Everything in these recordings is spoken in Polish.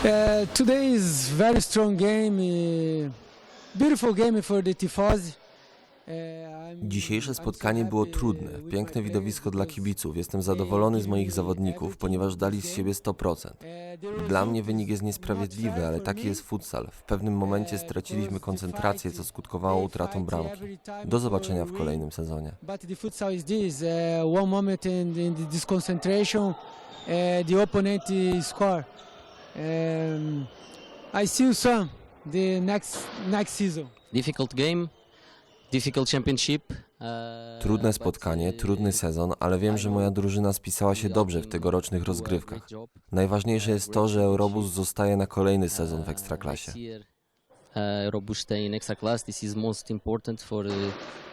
Uh, today is very strong game, uh, beautiful game for the tifosi. Uh, Dzisiejsze spotkanie było happy trudne, piękne widowisko dla kibiców. Jestem zadowolony z moich zawodników, ponieważ dali z siebie game. 100%. Uh, the Dla mnie wynik jest niesprawiedliwy, ale taki jest futsal. W pewnym momencie Uh, straciliśmy koncentrację, co skutkowało utratą bramki. Do zobaczenia w kolejnym sezonie. The uh, uh, opponent uh, score. Um, I see you some the next next season. difficult game, difficult championship. uh, Trudne but, spotkanie, uh, trudny sezon, ale wiem, że moja drużyna spisała się dobrze w tegorocznych rozgrywkach. Najważniejsze jest to, że Eurobus zostaje na kolejny sezon w Ekstraklasie. Uh, Robust stay in extra class. This is most important for uh,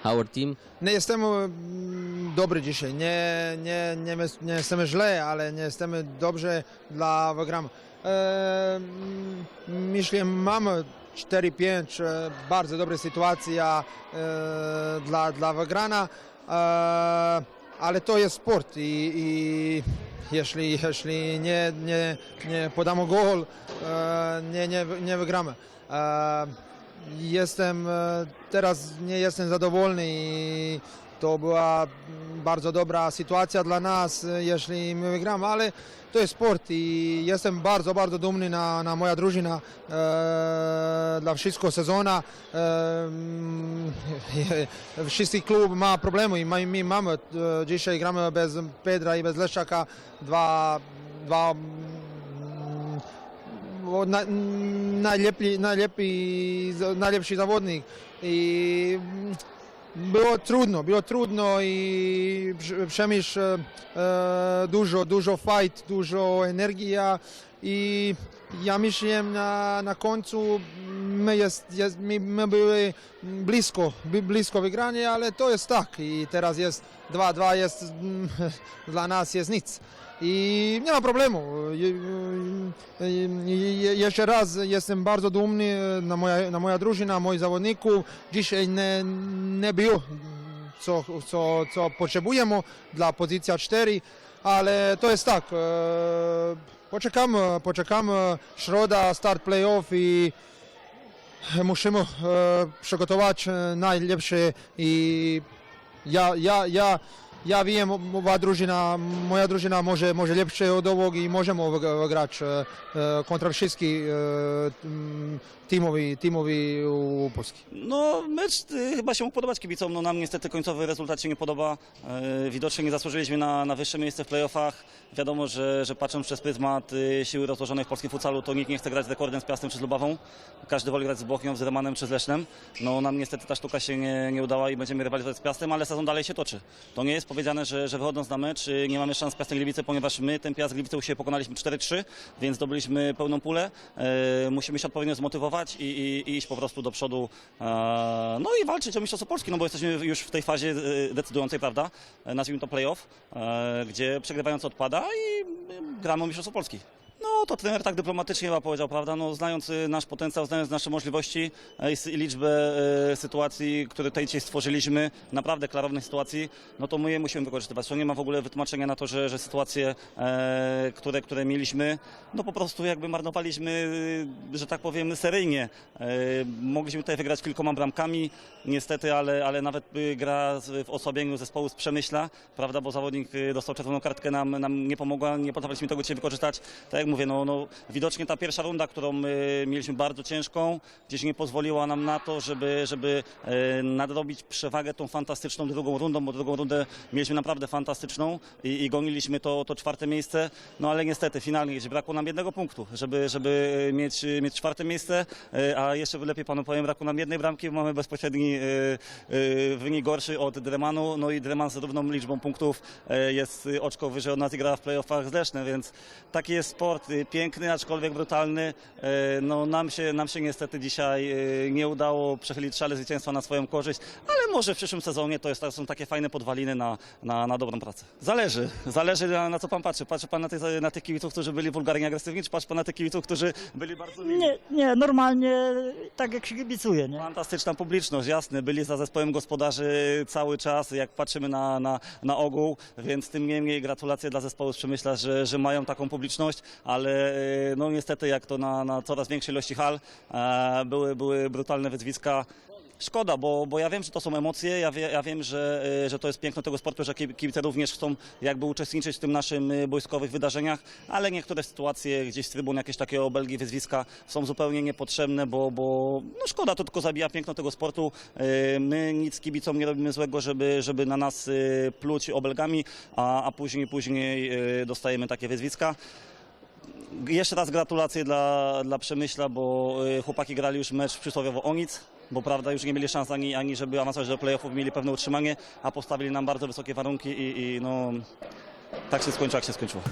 our team. Nie jestem mm, dobry dzisiaj. Nie, nie, nie, nie jesteśmy źle, ale nie jesteśmy dobrze dla wygramy. E, mm, myślę, mamy 4-5 e, bardzo dobre sytuacja e, dla, dla wygrana, e, ale to jest sport i, i jeśli, jeśli nie, nie, nie podamy gol, e, nie, nie, nie wygramy. E, Jestem e, teraz nie jestem zadowolony i to była bardzo dobra sytuacja dla nas, jeśli my wygramy, ale to jest sport i jestem bardzo, bardzo dumny na, na moja drużyna e, dla wszystkiego sezona. E, wszyscy klub ma problemy i my, my mamy. E, dzisiaj gramy bez Pedra i bez Leszczaka. Dwa, dwa mm, na, najlepiej, najlepiej, najlepszy zawodnik i było trudno, było trudno i Prze- Przemyśl e, e, dużo, dużo fight, dużo energia i ja myślę na, na końcu my, jest, jest, my, my blisko, blisko wygrania, ale to jest tak i teraz jest 2-2 jest dla nas jest nic. I nie ma problemu. Je- je- je- Jeszcze raz jestem bardzo dumny na moja, na moja drużyna, moich zawodników. Dzisiaj nie, nie było co, co, co potrzebujemy dla pozycji 4, ale to jest tak. e, Poczekamy, poczekamy środa, start playoff i e, przygotować e, najlepsze i ja, ja, ja, ja wiem, moja drużyna, moja może, lepsze od obok i możemy wyg- wygrać e, e, kontra wszystkich e, m, teamowi, teamowi u Polski. No, mecz y, chyba się mógł podobać kibicom. No, nam niestety końcowy rezultat się nie podoba. Widocznie nie zasłużyliśmy na, na wyższe miejsce w playoffach. Wiadomo, że, że patrząc przez pryzmat y, siły rozłożonej w polskim futsalu, to nikt nie chce grać z rekordem z Piastem czy z Lubawą. Każdy woli grać z Bochnią, z Remanem czy z Lesznem. No, nam niestety ta sztuka się nie, nie udała i będziemy rywalizować z Piastem, ale sezon dalej się toczy. To nie jest powiedziane, że, że wychodząc na mecz y, nie mamy szans z Piastem Gliwice, ponieważ my ten Piast Gliwice u siebie pokonaliśmy 4-3, więc zdobyliśmy pełną pulę. E, musimy się odpowiednio zmotywować i, i, i iść po prostu do przodu. E, no i walczyć o Mistrzostwo Polski, no bo jesteśmy już w tej fazie e, decydującej, prawda? E, Nazwijmy to playoff, e, gdzie przegrywający odpada i e, gramy o Mistrzostwo Polski. No to trener tak dyplomatycznie chyba powiedział, prawda? No, znając y, nasz potencjał, znając nasze możliwości e, i i liczbę e, sytuacji, które tutaj dzisiaj stworzyliśmy, naprawdę klarownych sytuacji, no to my je musimy wykorzystywać. To nie ma w ogóle wytłumaczenia na to, że, że sytuacje, e, które, które mieliśmy, no po prostu jakby marnowaliśmy, y, że tak powiem, seryjnie. E, mogliśmy tutaj wygrać kilkoma bramkami, niestety, ale, ale nawet y, gra z- w osłabieniu zespołu z Przemyśla, prawda, bo zawodnik y, dostał czerwoną kartkę, nam, nam nie pomogła, nie potrafiliśmy tego dzisiaj wykorzystać. Tak jak mówię, no, no widocznie ta pierwsza runda, którą y, mieliśmy bardzo ciężką, gdzieś nie pozwoliła nam na to, żeby, żeby e, nadrobić przewagę tą fantastyczną drugą rundą, bo drugą rundę mieliśmy naprawdę fantastyczną i, i goniliśmy to, to czwarte miejsce, no ale niestety finalnie gdzie brakło nam jednego punktu, żeby, żeby mieć, mieć czwarte miejsce, a jeszcze lepiej panu powiem, brakło nam jednej bramki, mamy bezpośredni wynik gorszy od Dremanu, no i Dreman z równą liczbą punktów jest y, oczko wyżej od nas i gra w playoffach z Lesznem, więc taki jest sport, y, piękny, aczkolwiek brutalny. E, No nam się, nam się niestety dzisiaj e, nie udało przechylić szale zwycięstwa na swoją korzyść, ale może w przyszłym sezonie to, jest, to są takie fajne podwaliny na, na, na dobrą pracę. Zależy, zależy na, na co pan patrzy. Patrzy pan na tych, na tych kibiców, którzy byli wulgarnie agresywni, czy patrzy pan na tych kibiców, którzy byli bardzo mili? Nie, nie, normalnie tak jak się kibicuje, nie? Fantastyczna publiczność, jasne. Byli za zespołem gospodarzy cały czas, jak patrzymy na, na, na ogół, więc tym niemniej gratulacje dla zespołu z Przemyśla, że, że mają taką publiczność, ale e, no niestety jak to na, na coraz większej ilości hal e, były, były brutalne wyzwiska. Szkoda, bo, bo ja wiem, że to są emocje, ja, wie, ja wiem, że, e, że to jest piękno tego sportu, że ki- kibice również chcą jakby uczestniczyć w tym naszym e, boiskowych wydarzeniach, ale niektóre sytuacje gdzieś z trybun, jakieś takie obelgi, wyzwiska są zupełnie niepotrzebne, bo, bo no szkoda, to tylko zabija piękno tego sportu. E, My nic kibicom nie robimy złego, żeby, żeby na nas pluć obelgami, a, a później, później dostajemy takie wyzwiska. Jeszcze raz gratulacje dla, dla Przemyśla, bo y, chłopaki grali już mecz przysłowiowo o nic, bo prawda już nie mieli szans ani, ani żeby awansować do playoffów, mieli pewne utrzymanie, a postawili nam bardzo wysokie warunki i, i no, tak się skończyło, jak się skończyło.